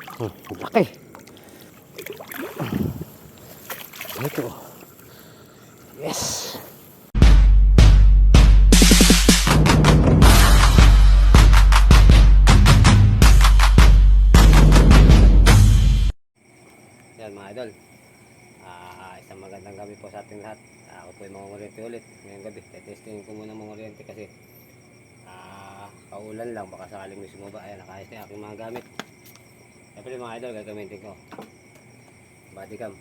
Hmm, laki. Ito. Yes. Yan mga idol. Ah, isang magandang gabi po sa ating lahat. Ah, ako po ay mangunguriente ulit ngayong gabi. Testingin ko muna mangunguriente kasi ah, kaulan lang baka sakaling may sumaba. Ayan, nakayos na yung aking mga gamit. Siyempre mga idol, gagamitin ko. Body cam.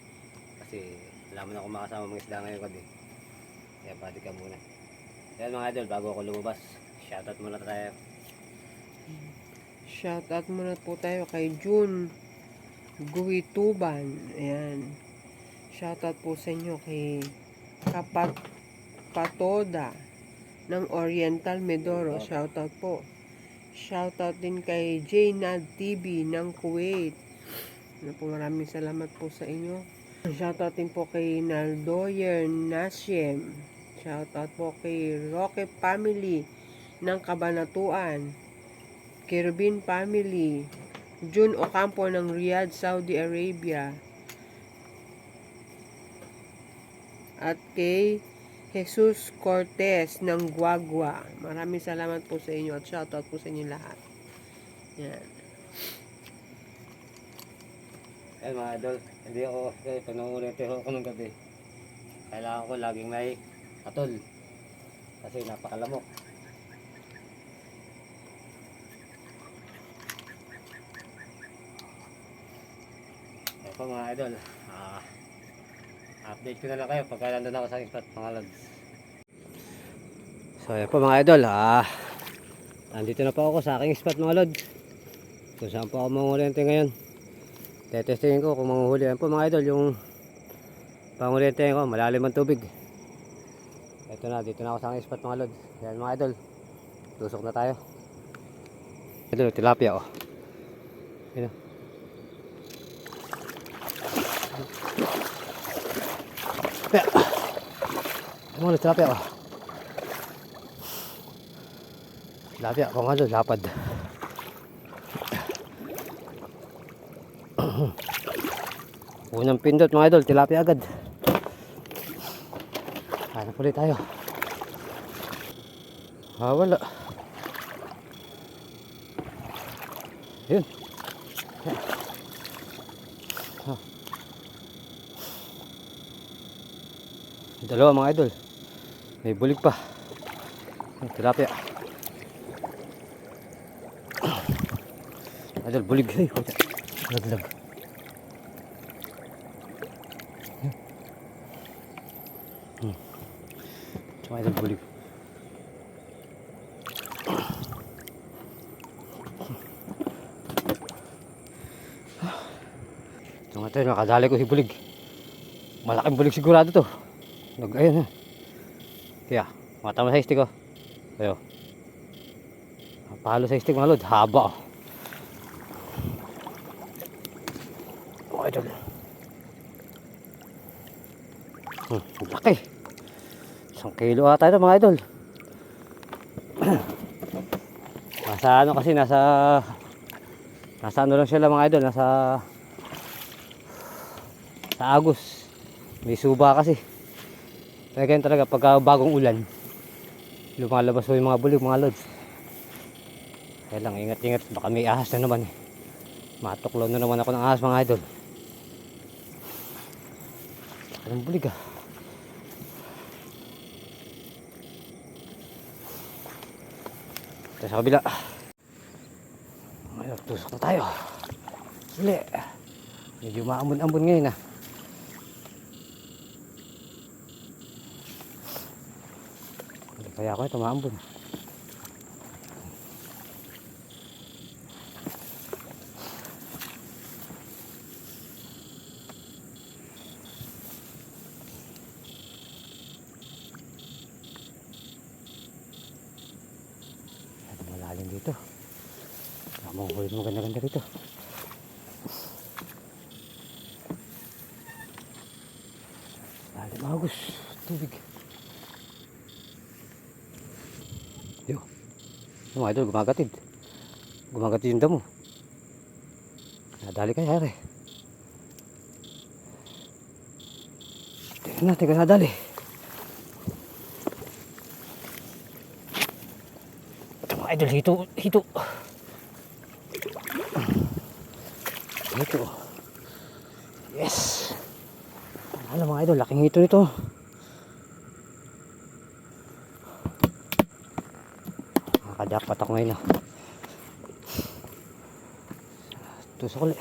Kasi alam mo na kung makasama mga isda ngayong gabi. Kaya body cam muna. Ayan mga idol, bago ako lumabas, shoutout muna tayo. Shoutout muna po tayo kay June Guituban. Ayan. Shoutout po sa inyo kay Kapat Patoda ng Oriental Medoro. Shoutout po. Shoutout din kay Jaynad TV ng Kuwait. Ano po, maraming salamat po sa inyo. Shoutout din po kay Naldoyer Nasiem. Shoutout po kay Roque Family ng Kabanatuan. Kerubin Family, June Ocampo ng Riyadh, Saudi Arabia, at kay Jesus Cortez ng Guagua. Maraming salamat po sa inyo at shoutout po sa inyo lahat. Yan. Ayan mga idol, hindi ako, kasi pag nangunguriente ako ng gabi, kailangan ko laging may atol. Kasi napakalamok. Ayan po mga idol, ah, update ko na lang kayo pagka nandun ako sa spot mga lods. So ayan po mga idol, ah, nandito na po ako sa aking spot mga lods. Kung saan po ako mangunguriente ngayon. Tetestingin ko kung manguhuli. Ayan po mga idol, yung panguliente ko, malalim ang tubig. Ito na, dito na ako sa aking spot mga lods. Yan mga idol, tusok na tayo. Ito, tilapia oh. Yan Ano mga tilapia oh. Tilapia, kung ano, lapad. Unang pindot mga idol, tilapia agad. Hanap ulit tayo. Ah, wala. Yun. Ah. Dalawa mga idol. May bulig pa. Ay, tilapia. Idol, bulig. Ay, puta. Laglag. Tsaka idol bulig. Ito nga tayo, nakadali ko si bulig. Malaking bulig sigurado to. Nag, ayun ha. Kaya, mata mo sa stick oh. Ayo. Palo sa stick mga lod, haba oh. Oh, idol. Hmm, laki. Isang kilo ata ito mga idol. nasa ano kasi nasa nasa ano lang sila mga idol nasa sa Agus may suba kasi kaya ganyan talaga pagka bagong ulan lumalabas po yung mga bulig mga lods kaya lang ingat ingat baka may ahas na naman eh matuklaw na naman ako ng ahas mga idol anong bulig ah Ito sa kabila. Ngayon, tusok na tayo. Uli. Medyo maambon-ambon ngayon ah. Hindi kaya ako maambon. Ano malalim dito. Kamong huli mo ganda-ganda dito. Lalim agos. Tubig. Yung mga idol, gumagatid. Gumagatid yung damo. Nadali kaya re. Tingnan natin kung nadali. Ito mga idol, hito, hito. Hito. Yes. Ano mga idol, laking hito ito. Nakakajakpat ako ngayon ah. Tusok ulit.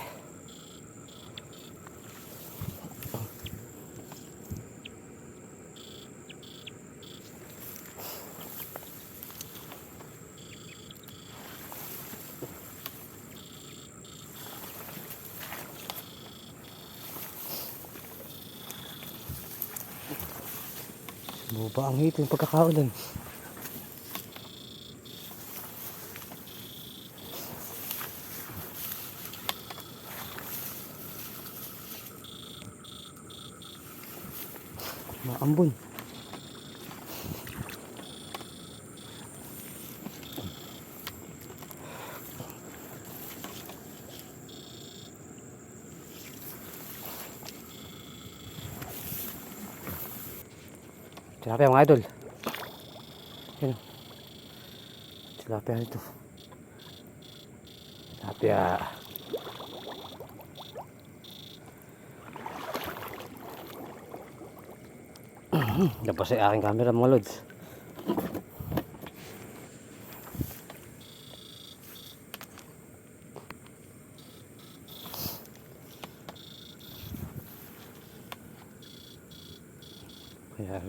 Buba ang hito yung pagkakaulan. Maambon. Tilapia mga idol. Yan. Tilapia ito. Tilapia. Tapos ay aking camera mga lods. Kaya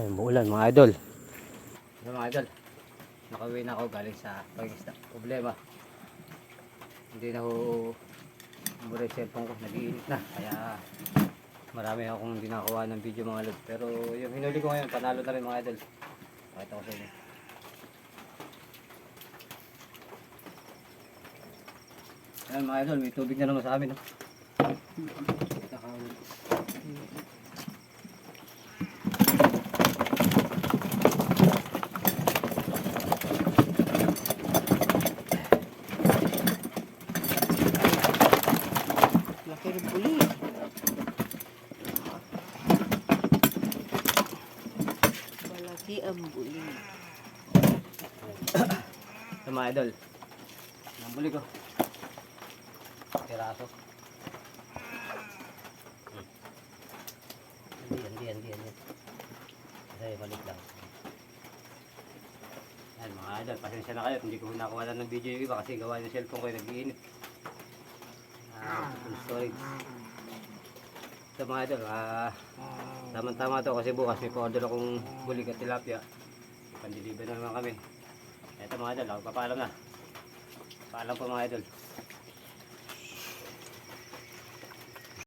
Ay, umuulan mga idol. Ano mga idol? Nakauwi na ako galing sa pangisda. Problema. Hindi na ako mura yung cellphone ko. Nag-iinit na. Kaya marami akong hindi nakakuha ng video mga idol. Pero yung hinuli ko ngayon, panalo na rin mga idol. Pakita ko sa inyo. Ayan mga idol, may tubig na naman sa amin. No? Laki rin buli. Malaki ang buli. Ito mga idol. Nambuli ko. Piraso. Hmm. Hindi, hindi, hindi, hindi. Kasi balik lang. Yan mga idol, pasensya na kayo. Hindi ko nakuha na ng video yung iba kasi gawa yung cellphone ko yung nag-iinit. Ah, storage. Ito mga ah, tama-tama to kasi bukas may pa-order akong bulig at tilapia. Pandiliver na naman kami. Ito mga idol, ako papaalam na. Paalam po mga idol.